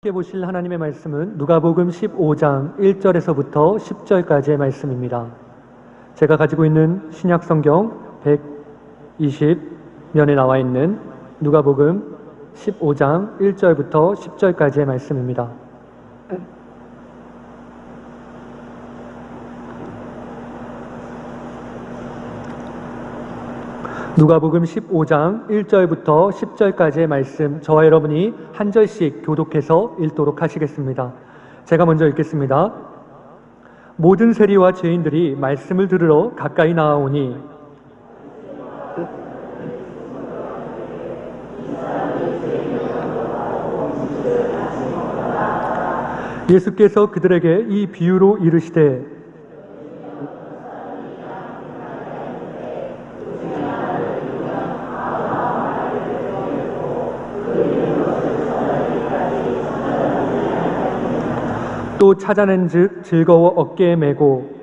함께 보실 하나님의 말씀은 누가복음 15장 1절에서부터 10절까지의 말씀입니다. 제가 가지고 있는 신약 성경 120면에 나와 있는 누가복음 15장 1절부터 10절까지의 말씀입니다. 누가복음 15장 1절부터 10절까지의 말씀 저와 여러분이 한 절씩 교독해서 읽도록 하시겠습니다. 제가 먼저 읽겠습니다. 모든 세리와 죄인들이 말씀을 들으러 가까이 나아오니 예수께서 그들에게 이 비유로 이르시되 또 찾아낸 즉 즐거워 어깨에 메고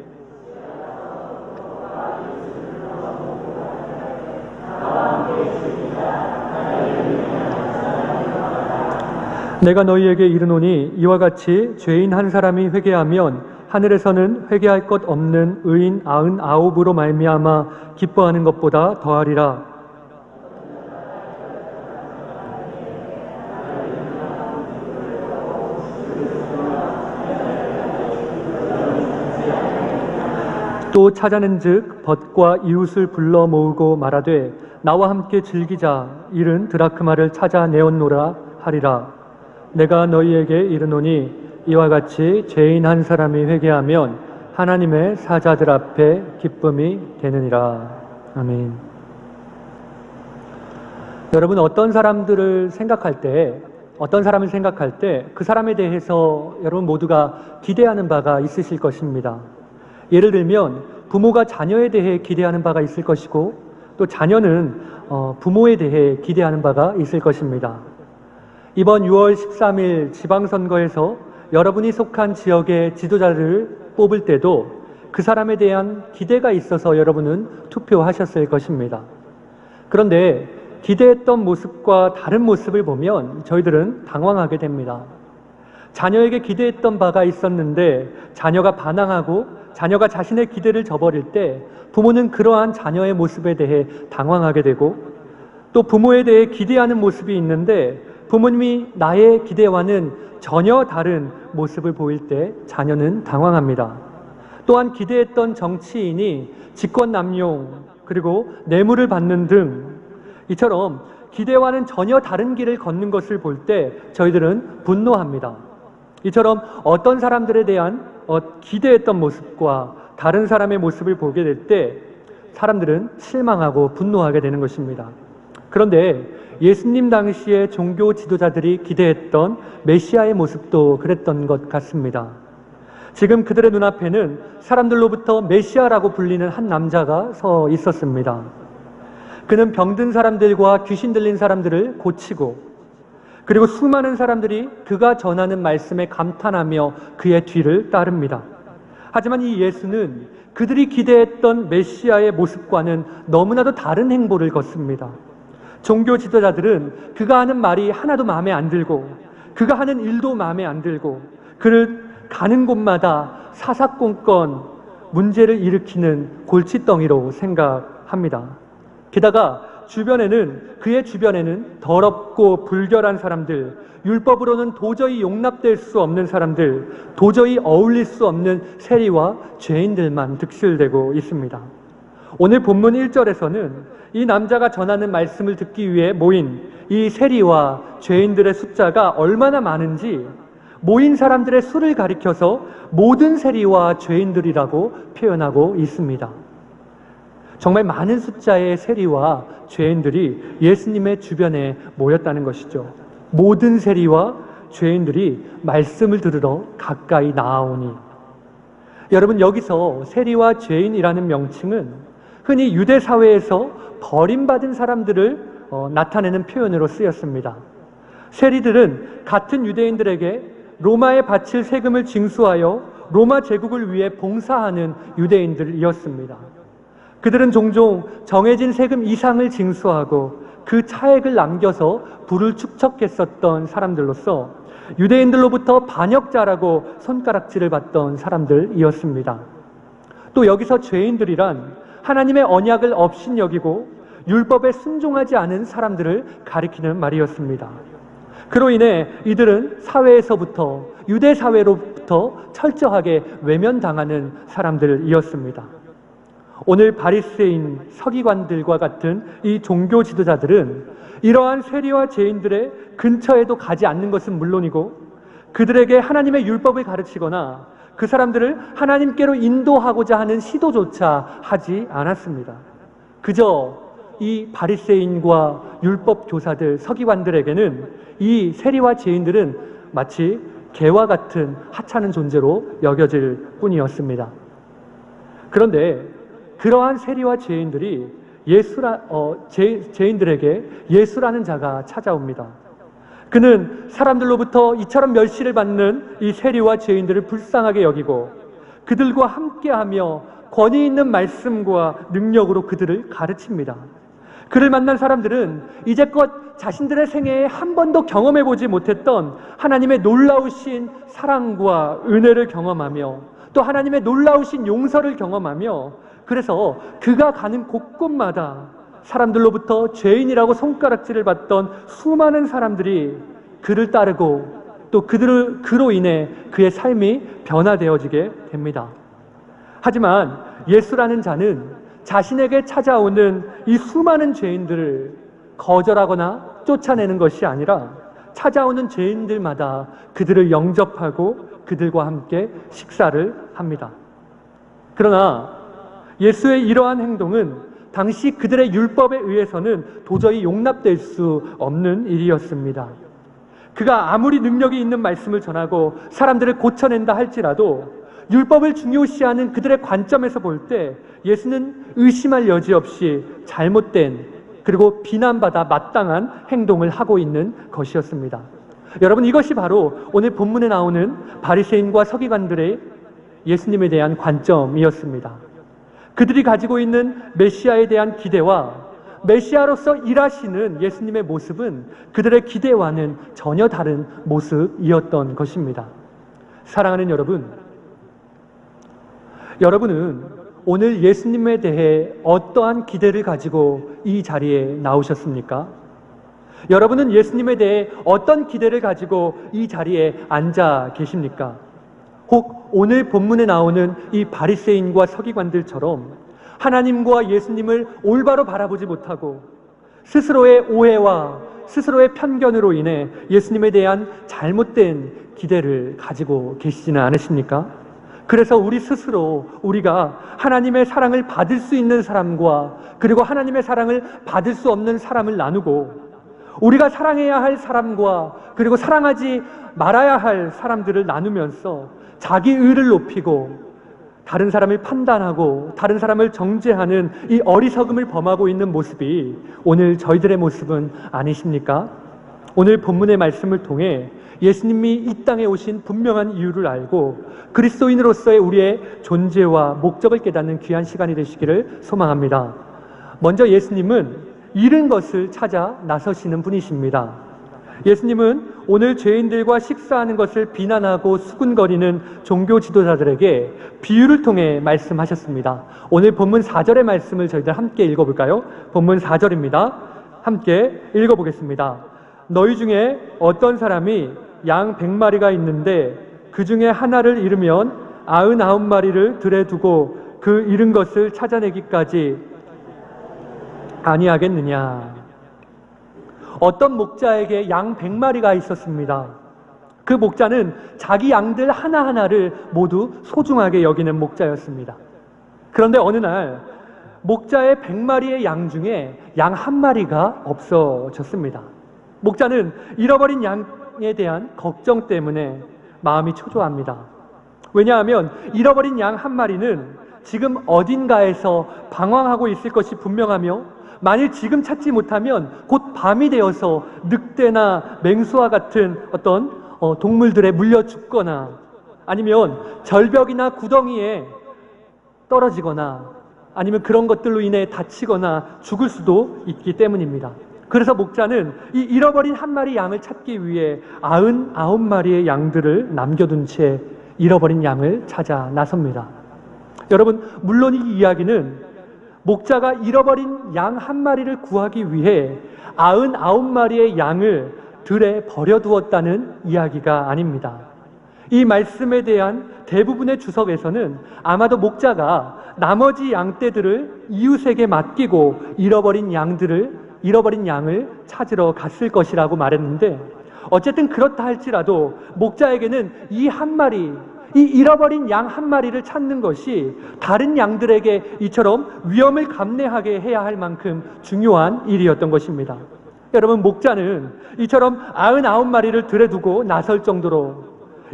내가 너희에게 이르노니 이와 같이 죄인 한 사람이 회개하면 하늘에서는 회개할 것 없는 의인 아흔 아홉으로 말미암아 기뻐하는 것보다 더하리라. 또 찾아낸 즉 벗과 이웃을 불러 모으고 말하되 나와 함께 즐기자. 이른 드라크마를 찾아내었노라 하리라. 내가 너희에게 이르노니 이와 같이 죄인 한 사람이 회개하면 하나님의 사자들 앞에 기쁨이 되느니라. 아멘. 여러분 어떤 사람들을 생각할 때 어떤 사람을 생각할 때 그 사람에 대해서 여러분 모두가 기대하는 바가 있으실 것입니다. 예를 들면 부모가 자녀에 대해 기대하는 바가 있을 것이고 또 자녀는 어, 부모에 대해 기대하는 바가 있을 것입니다. 이번 6월 13일 지방선거에서 여러분이 속한 지역의 지도자를 뽑을 때도 그 사람에 대한 기대가 있어서 여러분은 투표하셨을 것입니다. 그런데 기대했던 모습과 다른 모습을 보면 저희들은 당황하게 됩니다. 자녀에게 기대했던 바가 있었는데 자녀가 반항하고 자녀가 자신의 기대를 저버릴 때 부모는 그러한 자녀의 모습에 대해 당황하게 되고 또 부모에 대해 기대하는 모습이 있는데 부모님이 나의 기대와는 전혀 다른 모습을 보일 때 자녀는 당황합니다. 또한 기대했던 정치인이 직권 남용 그리고 뇌물을 받는 등 이처럼 기대와는 전혀 다른 길을 걷는 것을 볼 때 저희들은 분노합니다. 이처럼 어떤 사람들에 대한 어, 기대했던 모습과 다른 사람의 모습을 보게 될 때 사람들은 실망하고 분노하게 되는 것입니다. 그런데 예수님 당시의 종교 지도자들이 기대했던 메시아의 모습도 그랬던 것 같습니다. 지금 그들의 눈앞에는 사람들로부터 메시아라고 불리는 한 남자가 서 있었습니다. 그는 병든 사람들과 귀신 들린 사람들을 고치고 그리고 수많은 사람들이 그가 전하는 말씀에 감탄하며 그의 뒤를 따릅니다. 하지만 이 예수는 그들이 기대했던 메시아의 모습과는 너무나도 다른 행보를 걷습니다. 종교 지도자들은 그가 하는 말이 하나도 마음에 안 들고 그가 하는 일도 마음에 안 들고 그를 가는 곳마다 사사건건 문제를 일으키는 골칫덩이로 생각합니다. 게다가 주변에는 그의 주변에는 더럽고 불결한 사람들, 율법으로는 도저히 용납될 수 없는 사람들, 도저히 어울릴 수 없는 세리와 죄인들만 득실되고 있습니다. 오늘 본문 1절에서는 이 남자가 전하는 말씀을 듣기 위해 모인 이 세리와 죄인들의 숫자가 얼마나 많은지 모인 사람들의 수를 가리켜서 모든 세리와 죄인들이라고 표현하고 있습니다. 정말 많은 숫자의 세리와 죄인들이 예수님의 주변에 모였다는 것이죠. 모든 세리와 죄인들이 말씀을 들으러 가까이 나아오니 여러분 여기서 세리와 죄인이라는 명칭은 흔히 유대 사회에서 버림받은 사람들을 어, 나타내는 표현으로 쓰였습니다. 세리들은 같은 유대인들에게 로마에 바칠 세금을 징수하여 로마 제국을 위해 봉사하는 유대인들이었습니다. 그들은 종종 정해진 세금 이상을 징수하고 그 차액을 남겨서 부를 축적했었던 사람들로서 유대인들로부터 반역자라고 손가락질을 받던 사람들이었습니다. 또 여기서 죄인들이란 하나님의 언약을 업신여기고 율법에 순종하지 않은 사람들을 가리키는 말이었습니다. 그로 인해 이들은 사회에서부터 유대 사회로부터 철저하게 외면당하는 사람들이었습니다. 오늘 바리새인 서기관들과 같은 이 종교 지도자들은 이러한 세리와 죄인들의 근처에도 가지 않는 것은 물론이고 그들에게 하나님의 율법을 가르치거나 그 사람들을 하나님께로 인도하고자 하는 시도조차 하지 않았습니다. 그저 이 바리새인과 율법 교사들, 서기관들에게는 이 세리와 죄인들은 마치 개와 같은 하찮은 존재로 여겨질 뿐이었습니다. 그런데 그러한 세리와 죄인들이 예수라 어, 죄, 죄인들에게 예수라는 자가 찾아옵니다. 그는 사람들로부터 이처럼 멸시를 받는 이 세리와 죄인들을 불쌍하게 여기고 그들과 함께하며 권위 있는 말씀과 능력으로 그들을 가르칩니다. 그를 만난 사람들은 이제껏 자신들의 생애에 한 번도 경험해 보지 못했던 하나님의 놀라우신 사랑과 은혜를 경험하며 또 하나님의 놀라우신 용서를 경험하며 그래서 그가 가는 곳곳마다 사람들로부터 죄인이라고 손가락질을 받던 수많은 사람들이 그를 따르고 또 그들을 그로 인해 그의 삶이 변화되어지게 됩니다. 하지만 예수라는 자는 자신에게 찾아오는 이 수많은 죄인들을 거절하거나 쫓아내는 것이 아니라 찾아오는 죄인들마다 그들을 영접하고 그들과 함께 식사를 합니다. 그러나 예수의 이러한 행동은 당시 그들의 율법에 의해서는 도저히 용납될 수 없는 일이었습니다. 그가 아무리 능력이 있는 말씀을 전하고 사람들을 고쳐낸다 할지라도 율법을 중요시하는 그들의 관점에서 볼 때 예수는 의심할 여지 없이 잘못된 그리고 비난받아 마땅한 행동을 하고 있는 것이었습니다. 여러분 이것이 바로 오늘 본문에 나오는 바리새인과 서기관들의 예수님에 대한 관점이었습니다. 그들이 가지고 있는 메시아에 대한 기대와 메시아로서 일하시는 예수님의 모습은 그들의 기대와는 전혀 다른 모습이었던 것입니다. 사랑하는 여러분, 여러분은 오늘 예수님에 대해 어떠한 기대를 가지고 이 자리에 나오셨습니까? 여러분은 예수님에 대해 어떤 기대를 가지고 이 자리에 앉아 계십니까? 혹 오늘 본문에 나오는 이 바리새인과 서기관들처럼 하나님과 예수님을 올바로 바라보지 못하고 스스로의 오해와 스스로의 편견으로 인해 예수님에 대한 잘못된 기대를 가지고 계시지는 않으십니까? 그래서 우리 스스로 우리가 하나님의 사랑을 받을 수 있는 사람과 그리고 하나님의 사랑을 받을 수 없는 사람을 나누고 우리가 사랑해야 할 사람과 그리고 사랑하지 말아야 할 사람들을 나누면서 자기 의를 높이고 다른 사람을 판단하고 다른 사람을 정죄하는 이 어리석음을 범하고 있는 모습이 오늘 저희들의 모습은 아니십니까? 오늘 본문의 말씀을 통해 예수님이 이 땅에 오신 분명한 이유를 알고 그리스도인으로서의 우리의 존재와 목적을 깨닫는 귀한 시간이 되시기를 소망합니다. 먼저 예수님은 잃은 것을 찾아 나서시는 분이십니다. 예수님은 오늘 죄인들과 식사하는 것을 비난하고 수군거리는 종교 지도자들에게 비유를 통해 말씀하셨습니다. 오늘 본문 4절의 말씀을 저희들 함께 읽어볼까요? 본문 4절입니다. 함께 읽어보겠습니다. 너희 중에 어떤 사람이 양 100마리가 있는데 그 중에 하나를 잃으면 99마리를 들에 두고 그 잃은 것을 찾아내기까지 아니하겠느냐. 어떤 목자에게 양 100마리가 있었습니다. 그 목자는 자기 양들 하나하나를 모두 소중하게 여기는 목자였습니다. 그런데 어느 날 목자의 100마리의 양 중에 양 한 마리가 없어졌습니다. 목자는 잃어버린 양에 대한 걱정 때문에 마음이 초조합니다. 왜냐하면 잃어버린 양 한 마리는 지금 어딘가에서 방황하고 있을 것이 분명하며 만일 지금 찾지 못하면 곧 밤이 되어서 늑대나 맹수와 같은 어떤 어, 동물들에 물려 죽거나 아니면 절벽이나 구덩이에 떨어지거나 아니면 그런 것들로 인해 다치거나 죽을 수도 있기 때문입니다. 그래서 목자는 이 잃어버린 한 마리 양을 찾기 위해 아흔 아홉 마리의 양들을 남겨둔 채 잃어버린 양을 찾아 나섭니다. 여러분, 물론 이 이야기는 목자가 잃어버린 양 한 마리를 구하기 위해 아흔 아홉 마리의 양을 들에 버려두었다는 이야기가 아닙니다. 이 말씀에 대한 대부분의 주석에서는 아마도 목자가 나머지 양떼들을 이웃에게 맡기고 잃어버린 양들을 잃어버린 양을 찾으러 갔을 것이라고 말했는데 어쨌든 그렇다 할지라도 목자에게는 이 한 마리 이 잃어버린 양 한 마리를 찾는 것이 다른 양들에게 이처럼 위험을 감내하게 해야 할 만큼 중요한 일이었던 것입니다. 여러분, 목자는 이처럼 아흔아홉 마리를 들에 두고 나설 정도로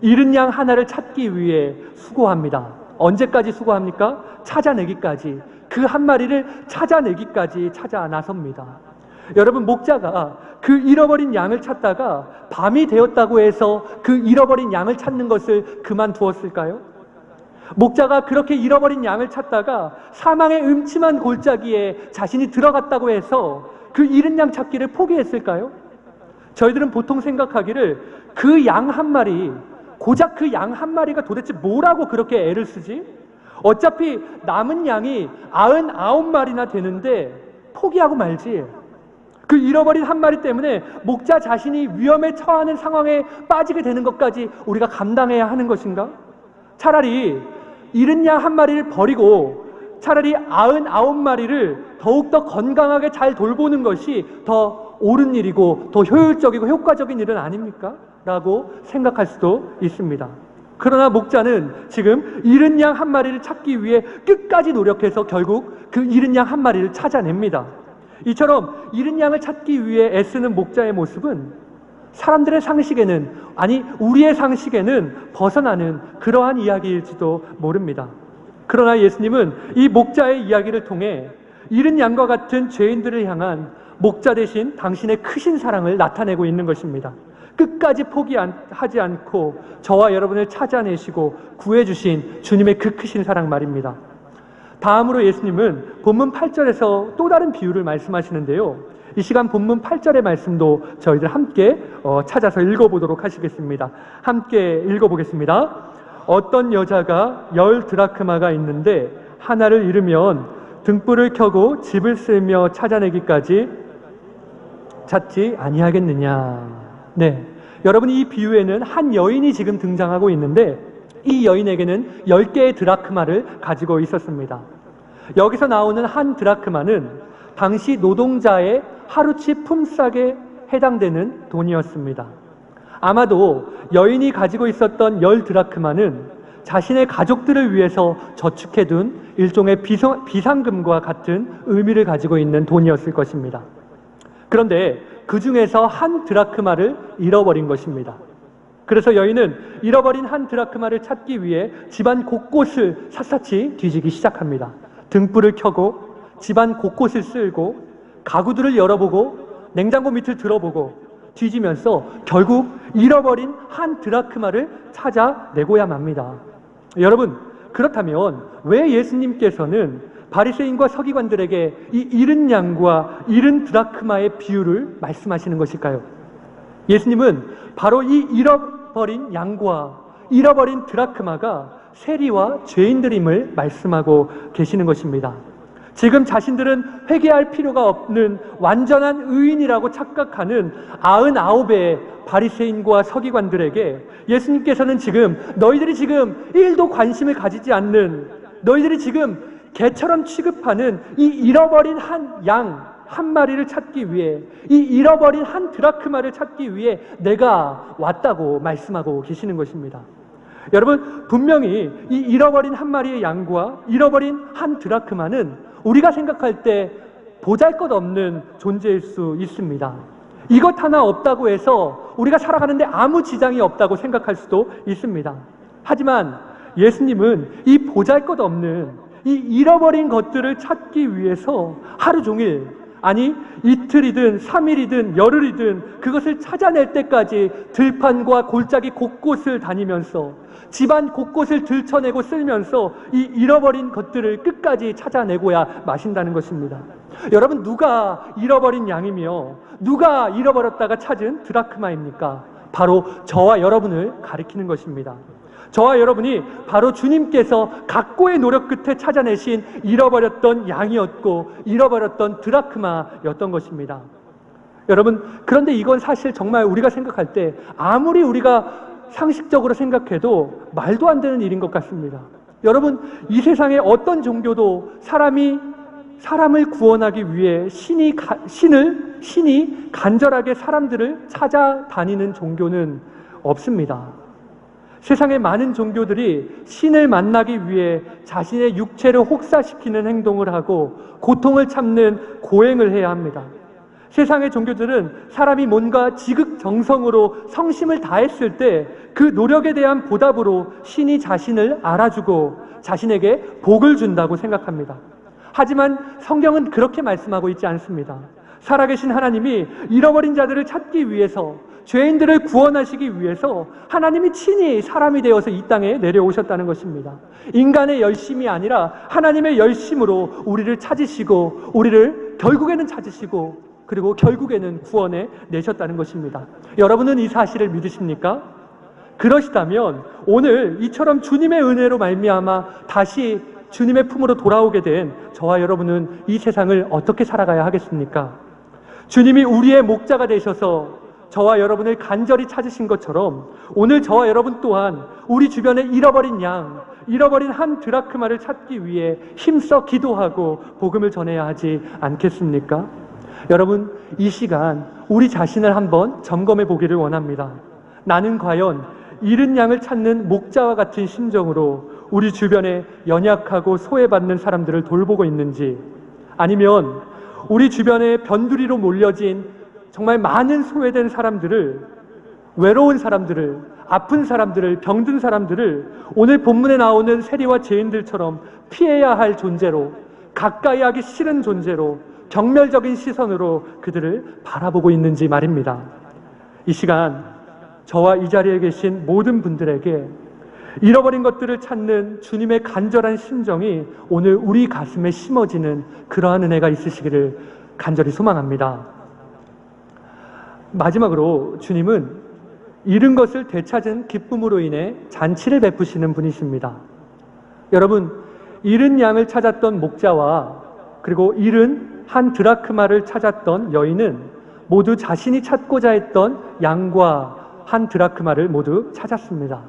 잃은 양 하나를 찾기 위해 수고합니다. 언제까지 수고합니까? 찾아내기까지. 그 한 마리를 찾아내기까지 찾아 나섭니다. 여러분, 목자가 그 잃어버린 양을 찾다가 밤이 되었다고 해서 그 잃어버린 양을 찾는 것을 그만두었을까요? 목자가 그렇게 잃어버린 양을 찾다가 사망의 음침한 골짜기에 자신이 들어갔다고 해서 그 잃은 양 찾기를 포기했을까요? 저희들은 보통 생각하기를 그 양 한 마리, 고작 그 양 한 마리가 도대체 뭐라고 그렇게 애를 쓰지? 어차피 남은 양이 아흔 아홉 마리나 되는데 포기하고 말지. 그 잃어버린 한 마리 때문에 목자 자신이 위험에 처하는 상황에 빠지게 되는 것까지 우리가 감당해야 하는 것인가? 차라리 잃은 양 한 마리를 버리고 차라리 아흔 아홉 마리를 더욱더 건강하게 잘 돌보는 것이 더 옳은 일이고 더 효율적이고 효과적인 일은 아닙니까? 라고 생각할 수도 있습니다. 그러나 목자는 지금 잃은 양 한 마리를 찾기 위해 끝까지 노력해서 결국 그 잃은 양 한 마리를 찾아냅니다. 이처럼 잃은 양을 찾기 위해 애쓰는 목자의 모습은 사람들의 상식에는 아니 우리의 상식에는 벗어나는 그러한 이야기일지도 모릅니다. 그러나 예수님은 이 목자의 이야기를 통해 잃은 양과 같은 죄인들을 향한 목자 대신 당신의 크신 사랑을 나타내고 있는 것입니다. 끝까지 포기하지 않고 저와 여러분을 찾아내시고 구해주신 주님의 그 크신 사랑 말입니다. 다음으로 예수님은 본문 8절에서 또 다른 비유를 말씀하시는데요. 이 시간 본문 8절의 말씀도 저희들 함께 어, 찾아서 읽어보도록 하시겠습니다. 함께 읽어보겠습니다. 어떤 여자가 열 드라크마가 있는데 하나를 잃으면 등불을 켜고 집을 쓸며 찾아내기까지 찾지 아니하겠느냐. 네. 여러분 이 비유에는 한 여인이 지금 등장하고 있는데 이 여인에게는 10개의 드라크마를 가지고 있었습니다. 여기서 나오는 한 드라크마는 당시 노동자의 하루치 품삯에 해당되는 돈이었습니다. 아마도 여인이 가지고 있었던 열 드라크마는 자신의 가족들을 위해서 저축해둔 일종의 비상금과 같은 의미를 가지고 있는 돈이었을 것입니다. 그런데 그 중에서 한 드라크마를 잃어버린 것입니다. 그래서 여인은 잃어버린 한 드라크마를 찾기 위해 집안 곳곳을 샅샅이 뒤지기 시작합니다. 등불을 켜고 집안 곳곳을 쓸고 가구들을 열어보고 냉장고 밑을 들어보고 뒤지면서 결국 잃어버린 한 드라크마를 찾아내고야 맙니다. 여러분 그렇다면 왜 예수님께서는 바리새인과 서기관들에게 이 잃은 양과 잃은 드라크마의 비유를 말씀하시는 것일까요? 예수님은 바로 이 잃어 잃어버린 양과 잃어버린 드라크마가 세리와 죄인들임을 말씀하고 계시는 것입니다. 지금 자신들은 회개할 필요가 없는 완전한 의인이라고 착각하는 아흔아홉의 바리새인과 서기관들에게 예수님께서는 지금 너희들이 지금 일도 관심을 가지지 않는 너희들이 지금 개처럼 취급하는 이 잃어버린 한 양 한 마리를 찾기 위해 이 잃어버린 한 드라크마를 찾기 위해 내가 왔다고 말씀하고 계시는 것입니다. 여러분 분명히 이 잃어버린 한 마리의 양과 잃어버린 한 드라크마는 우리가 생각할 때 보잘것없는 존재일 수 있습니다. 이것 하나 없다고 해서 우리가 살아가는데 아무 지장이 없다고 생각할 수도 있습니다. 하지만 예수님은 이 보잘것없는 이 잃어버린 것들을 찾기 위해서 하루 종일 아니 이틀이든 삼일이든 열흘이든 그것을 찾아낼 때까지 들판과 골짜기 곳곳을 다니면서 집안 곳곳을 들춰내고 쓸면서 이 잃어버린 것들을 끝까지 찾아내고야 마신다는 것입니다. 여러분 누가 잃어버린 양이며 누가 잃어버렸다가 찾은 드라크마입니까? 바로 저와 여러분을 가리키는 것입니다. 저와 여러분이 바로 주님께서 각고의 노력 끝에 찾아내신 잃어버렸던 양이었고 잃어버렸던 드라크마였던 것입니다. 여러분, 그런데 이건 사실 정말 우리가 생각할 때 아무리 우리가 상식적으로 생각해도 말도 안 되는 일인 것 같습니다. 여러분, 이 세상에 어떤 종교도 사람이 사람을 구원하기 위해 신이 가, 신을 신이 간절하게 사람들을 찾아다니는 종교는 없습니다. 세상의 많은 종교들이 신을 만나기 위해 자신의 육체를 혹사시키는 행동을 하고 고통을 참는 고행을 해야 합니다. 세상의 종교들은 사람이 뭔가 지극정성으로 성심을 다했을 때 그 노력에 대한 보답으로 신이 자신을 알아주고 자신에게 복을 준다고 생각합니다. 하지만 성경은 그렇게 말씀하고 있지 않습니다. 살아계신 하나님이 잃어버린 자들을 찾기 위해서 죄인들을 구원하시기 위해서 하나님이 친히 사람이 되어서 이 땅에 내려오셨다는 것입니다. 인간의 열심이 아니라 하나님의 열심으로 우리를 찾으시고 우리를 결국에는 찾으시고 그리고 결국에는 구원해 내셨다는 것입니다. 여러분은 이 사실을 믿으십니까? 그러시다면 오늘 이처럼 주님의 은혜로 말미암아 다시 주님의 품으로 돌아오게 된 저와 여러분은 이 세상을 어떻게 살아가야 하겠습니까? 주님이 우리의 목자가 되셔서 저와 여러분을 간절히 찾으신 것처럼 오늘 저와 여러분 또한 우리 주변에 잃어버린 양, 잃어버린 한 드라크마를 찾기 위해 힘써 기도하고 복음을 전해야 하지 않겠습니까? 여러분, 이 시간 우리 자신을 한번 점검해 보기를 원합니다. 나는 과연 잃은 양을 찾는 목자와 같은 심정으로 우리 주변에 연약하고 소외받는 사람들을 돌보고 있는지 아니면 우리 주변에 변두리로 몰려진 정말 많은 소외된 사람들을 외로운 사람들을 아픈 사람들을 병든 사람들을 오늘 본문에 나오는 세리와 죄인들처럼 피해야 할 존재로 가까이 하기 싫은 존재로 경멸적인 시선으로 그들을 바라보고 있는지 말입니다. 이 시간 저와 이 자리에 계신 모든 분들에게 잃어버린 것들을 찾는 주님의 간절한 심정이 오늘 우리 가슴에 심어지는 그러한 은혜가 있으시기를 간절히 소망합니다. 마지막으로 주님은 잃은 것을 되찾은 기쁨으로 인해 잔치를 베푸시는 분이십니다. 여러분, 잃은 양을 찾았던 목자와 그리고 잃은 한 드라크마를 찾았던 여인은 모두 자신이 찾고자 했던 양과 한 드라크마를 모두 찾았습니다.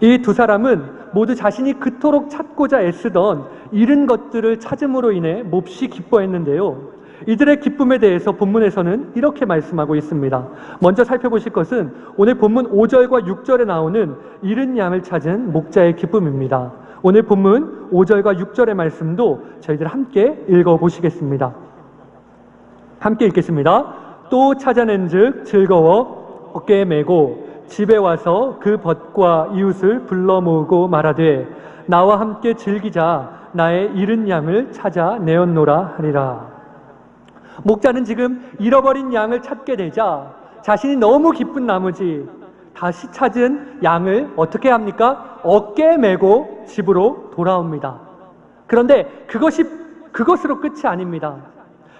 이 두 사람은 모두 자신이 그토록 찾고자 애쓰던 잃은 것들을 찾음으로 인해 몹시 기뻐했는데요. 이들의 기쁨에 대해서 본문에서는 이렇게 말씀하고 있습니다. 먼저 살펴보실 것은 오늘 본문 5절과 6절에 나오는 잃은 양을 찾은 목자의 기쁨입니다. 오늘 본문 5절과 6절의 말씀도 저희들 함께 읽어 보시겠습니다. 함께 읽겠습니다. 또 찾아낸 즉 즐거워 어깨에 메고 집에 와서 그 벗과 이웃을 불러 모으고 말하되 나와 함께 즐기자 나의 잃은 양을 찾아 내었노라 하리라. 목자는 지금 잃어버린 양을 찾게 되자 자신이 너무 기쁜 나머지 다시 찾은 양을 어떻게 합니까? 어깨에 메고 집으로 돌아옵니다. 그런데 그것이 그것으로 끝이 아닙니다.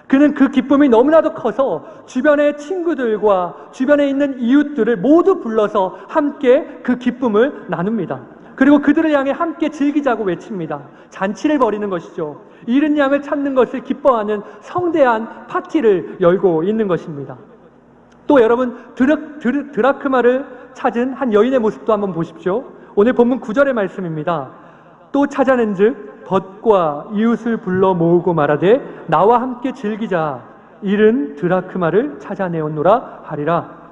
그는 그 기쁨이 너무나도 커서 주변의 친구들과 주변에 있는 이웃들을 모두 불러서 함께 그 기쁨을 나눕니다. 그리고 그들을 향해 함께 즐기자고 외칩니다. 잔치를 벌이는 것이죠. 잃은 양을 찾는 것을 기뻐하는 성대한 파티를 열고 있는 것입니다. 또 여러분 드르, 드르, 드라크마를 찾은 한 여인의 모습도 한번 보십시오. 오늘 본문 9절의 말씀입니다. 또 찾아낸 즉 벗과 이웃을 불러 모으고 말하되 나와 함께 즐기자 잃은 드라크마를 찾아내었노라 하리라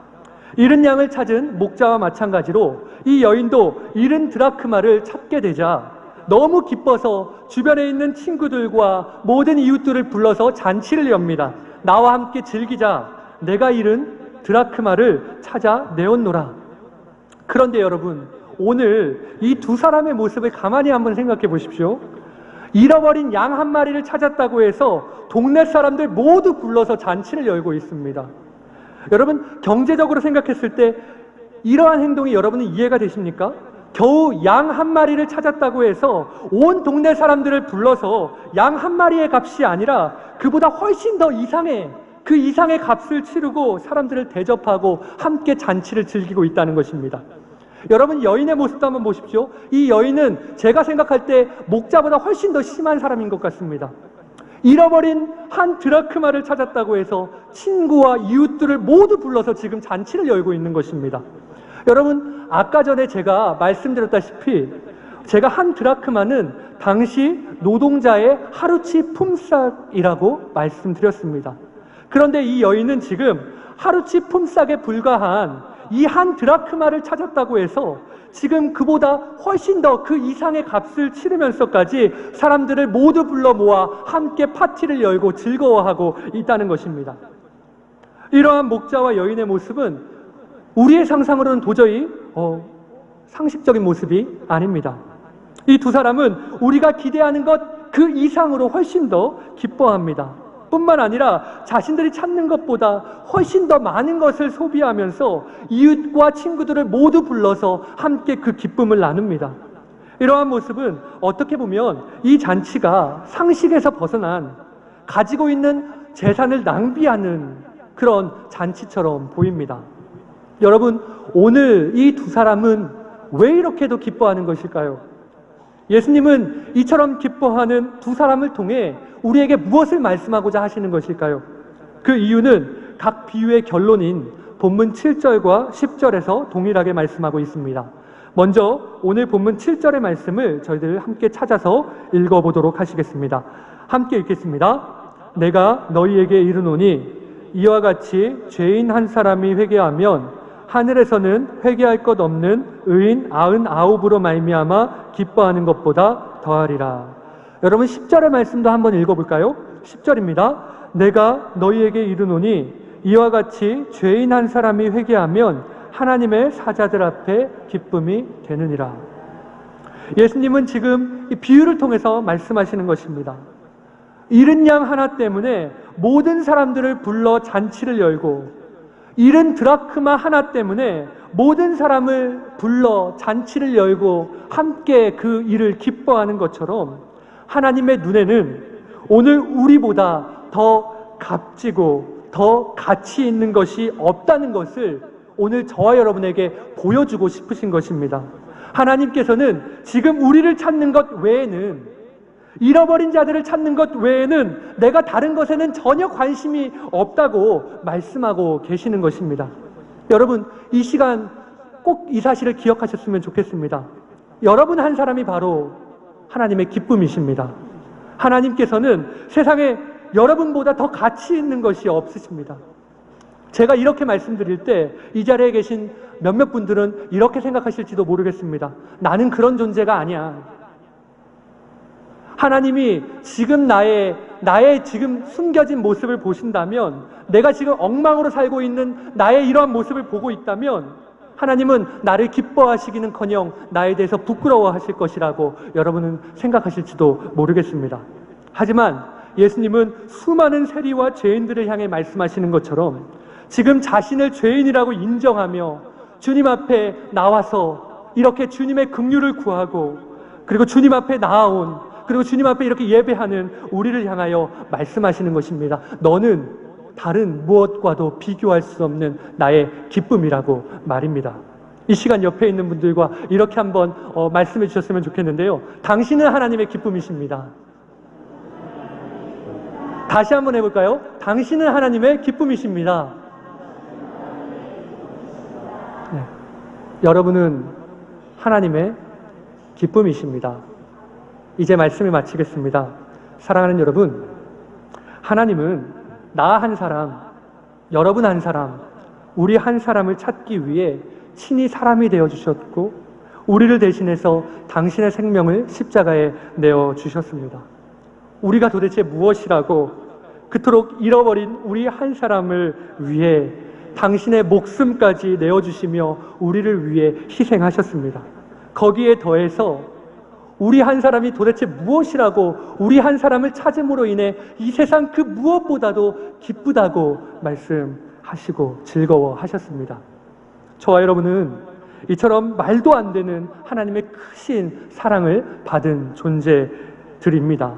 잃은 양을 찾은 목자와 마찬가지로 이 여인도 잃은 드라크마를 찾게 되자 너무 기뻐서 주변에 있는 친구들과 모든 이웃들을 불러서 잔치를 엽니다. 나와 함께 즐기자. 내가 잃은 드라크마를 찾아 내었노라. 그런데 여러분, 오늘 이 두 사람의 모습을 가만히 한번 생각해 보십시오. 잃어버린 양 한 마리를 찾았다고 해서 동네 사람들 모두 불러서 잔치를 열고 있습니다. 여러분, 경제적으로 생각했을 때 이러한 행동이 여러분은 이해가 되십니까? 겨우 양 한 마리를 찾았다고 해서 온 동네 사람들을 불러서 양 한 마리의 값이 아니라 그보다 훨씬 더 이상의 그 이상의 값을 치르고 사람들을 대접하고 함께 잔치를 즐기고 있다는 것입니다. 여러분 여인의 모습도 한번 보십시오. 이 여인은 제가 생각할 때 목자보다 훨씬 더 심한 사람인 것 같습니다. 잃어버린 한 드라크마를 찾았다고 해서 친구와 이웃들을 모두 불러서 지금 잔치를 열고 있는 것입니다. 여러분, 아까 전에 제가 말씀드렸다시피 제가 한 드라크마는 당시 노동자의 하루치 품삯이라고 말씀드렸습니다. 그런데 이 여인은 지금 하루치 품삯에 불과한 이 한 드라크마를 찾았다고 해서 지금 그보다 훨씬 더 그 이상의 값을 치르면서까지 사람들을 모두 불러 모아 함께 파티를 열고 즐거워하고 있다는 것입니다. 이러한 목자와 여인의 모습은 우리의 상상으로는 도저히 어, 상식적인 모습이 아닙니다. 이 두 사람은 우리가 기대하는 것 그 이상으로 훨씬 더 기뻐합니다. 뿐만 아니라 자신들이 찾는 것보다 훨씬 더 많은 것을 소비하면서 이웃과 친구들을 모두 불러서 함께 그 기쁨을 나눕니다. 이러한 모습은 어떻게 보면 이 잔치가 상식에서 벗어난 가지고 있는 재산을 낭비하는 그런 잔치처럼 보입니다. 여러분, 오늘 이 두 사람은 왜 이렇게도 기뻐하는 것일까요? 예수님은 이처럼 기뻐하는 두 사람을 통해 우리에게 무엇을 말씀하고자 하시는 것일까요? 그 이유는 각 비유의 결론인 본문 7절과 10절에서 동일하게 말씀하고 있습니다. 먼저 오늘 본문 7절의 말씀을 저희들 함께 찾아서 읽어보도록 하시겠습니다. 함께 읽겠습니다. 내가 너희에게 이르노니 이와 같이 죄인 한 사람이 회개하면 하늘에서는 회개할 것 없는 의인 아흔 아홉으로 말미암아 기뻐하는 것보다 더하리라. 여러분 10절의 말씀도 한번 읽어볼까요? 10절입니다. 내가 너희에게 이르노니 이와 같이 죄인 한 사람이 회개하면 하나님의 사자들 앞에 기쁨이 되느니라. 예수님은 지금 이 비유를 통해서 말씀하시는 것입니다. 잃은 양 하나 때문에 모든 사람들을 불러 잔치를 열고 잃은 드라크마 하나 때문에 모든 사람을 불러 잔치를 열고 함께 그 일을 기뻐하는 것처럼 하나님의 눈에는 오늘 우리보다 더 값지고 더 가치 있는 것이 없다는 것을 오늘 저와 여러분에게 보여주고 싶으신 것입니다. 하나님께서는 지금 우리를 찾는 것 외에는 잃어버린 자들을 찾는 것 외에는 내가 다른 것에는 전혀 관심이 없다고 말씀하고 계시는 것입니다. 여러분, 이 시간 꼭 이 사실을 기억하셨으면 좋겠습니다. 여러분 한 사람이 바로 하나님의 기쁨이십니다. 하나님께서는 세상에 여러분보다 더 가치 있는 것이 없으십니다. 제가 이렇게 말씀드릴 때 이 자리에 계신 몇몇 분들은 이렇게 생각하실지도 모르겠습니다. 나는 그런 존재가 아니야. 하나님이 지금 나의 나의 지금 숨겨진 모습을 보신다면 내가 지금 엉망으로 살고 있는 나의 이러한 모습을 보고 있다면 하나님은 나를 기뻐하시기는커녕 나에 대해서 부끄러워하실 것이라고 여러분은 생각하실지도 모르겠습니다. 하지만 예수님은 수많은 세리와 죄인들을 향해 말씀하시는 것처럼 지금 자신을 죄인이라고 인정하며 주님 앞에 나와서 이렇게 주님의 긍휼을 구하고 그리고 주님 앞에 나아온 그리고 주님 앞에 이렇게 예배하는 우리를 향하여 말씀하시는 것입니다. 너는 다른 무엇과도 비교할 수 없는 나의 기쁨이라고 말입니다. 이 시간 옆에 있는 분들과 이렇게 한번 어, 말씀해 주셨으면 좋겠는데요. 당신은 하나님의 기쁨이십니다. 다시 한번 해볼까요? 당신은 하나님의 기쁨이십니다. 네. 여러분은 하나님의 기쁨이십니다. 이제 말씀을 마치겠습니다. 사랑하는 여러분, 하나님은 나 한 사람, 여러분 한 사람, 우리 한 사람을 찾기 위해 친히 사람이 되어 주셨고, 우리를 대신해서 당신의 생명을 십자가에 내어 주셨습니다. 우리가 도대체 무엇이라고 그토록 잃어버린 우리 한 사람을 위해 당신의 목숨까지 내어 주시며 우리를 위해 희생하셨습니다. 거기에 더해서 우리 한 사람이 도대체 무엇이라고 우리 한 사람을 찾음으로 인해 이 세상 그 무엇보다도 기쁘다고 말씀하시고 즐거워하셨습니다. 저와 여러분은 이처럼 말도 안 되는 하나님의 크신 사랑을 받은 존재들입니다.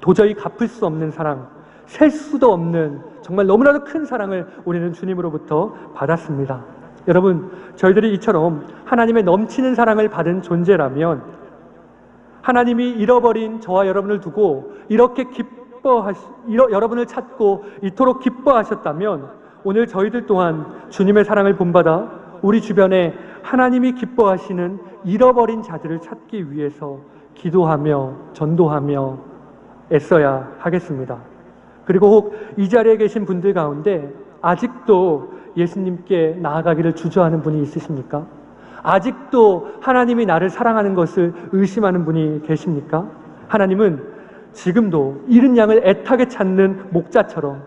도저히 갚을 수 없는 사랑, 셀 수도 없는 정말 너무나도 큰 사랑을 우리는 주님으로부터 받았습니다. 여러분, 저희들이 이처럼 하나님의 넘치는 사랑을 받은 존재라면 하나님이 잃어버린 저와 여러분을 두고 이렇게 기뻐하시, 이러, 여러분을 찾고 이토록 기뻐하셨다면 오늘 저희들 또한 주님의 사랑을 본받아 우리 주변에 하나님이 기뻐하시는 잃어버린 자들을 찾기 위해서 기도하며 전도하며 애써야 하겠습니다. 그리고 혹 이 자리에 계신 분들 가운데 아직도 예수님께 나아가기를 주저하는 분이 있으십니까? 아직도 하나님이 나를 사랑하는 것을 의심하는 분이 계십니까? 하나님은 지금도 잃은 양을 애타게 찾는 목자처럼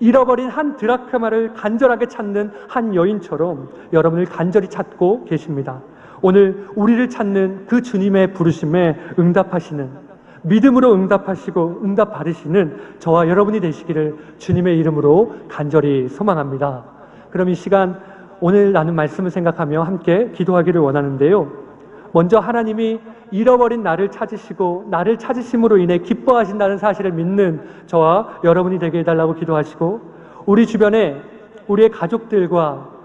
잃어버린 한 드라크마를 간절하게 찾는 한 여인처럼 여러분을 간절히 찾고 계십니다. 오늘 우리를 찾는 그 주님의 부르심에 응답하시는 믿음으로 응답하시고 응답 받으시는 저와 여러분이 되시기를 주님의 이름으로 간절히 소망합니다. 그럼 이 시간 오늘 나눈 말씀을 생각하며 함께 기도하기를 원하는데요. 먼저 하나님이 잃어버린 나를 찾으시고 나를 찾으심으로 인해 기뻐하신다는 사실을 믿는 저와 여러분이 되게 해달라고 기도하시고 우리 주변에 우리의 가족들과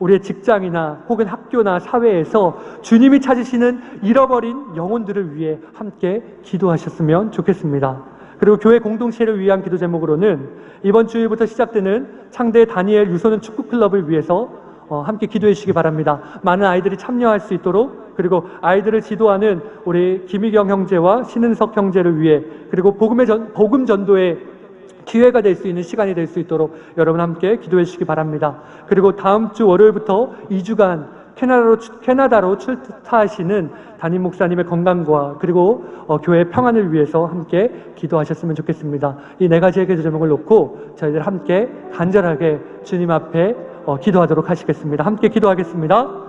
우리의 직장이나 혹은 학교나 사회에서 주님이 찾으시는 잃어버린 영혼들을 위해 함께 기도하셨으면 좋겠습니다. 그리고 교회 공동체를 위한 기도 제목으로는 이번 주일부터 시작되는 창대 다니엘 유소년 축구 클럽을 위해서 어, 함께 기도해 주시기 바랍니다. 많은 아이들이 참여할 수 있도록 그리고 아이들을 지도하는 우리 김희경 형제와 신은석 형제를 위해 그리고 복음의 전, 복음 전도의 기회가 될 수 있는 시간이 될 수 있도록 여러분 함께 기도해 주시기 바랍니다. 그리고 다음 주 월요일부터 2주간 캐나다로, 캐나다로 출타하시는 담임 목사님의 건강과 그리고 어, 교회 평안을 위해서 함께 기도하셨으면 좋겠습니다. 이 네 가지의 기도 제목을 놓고 저희들 함께 간절하게 주님 앞에 어, 기도하도록 하시겠습니다. 함께 기도하겠습니다.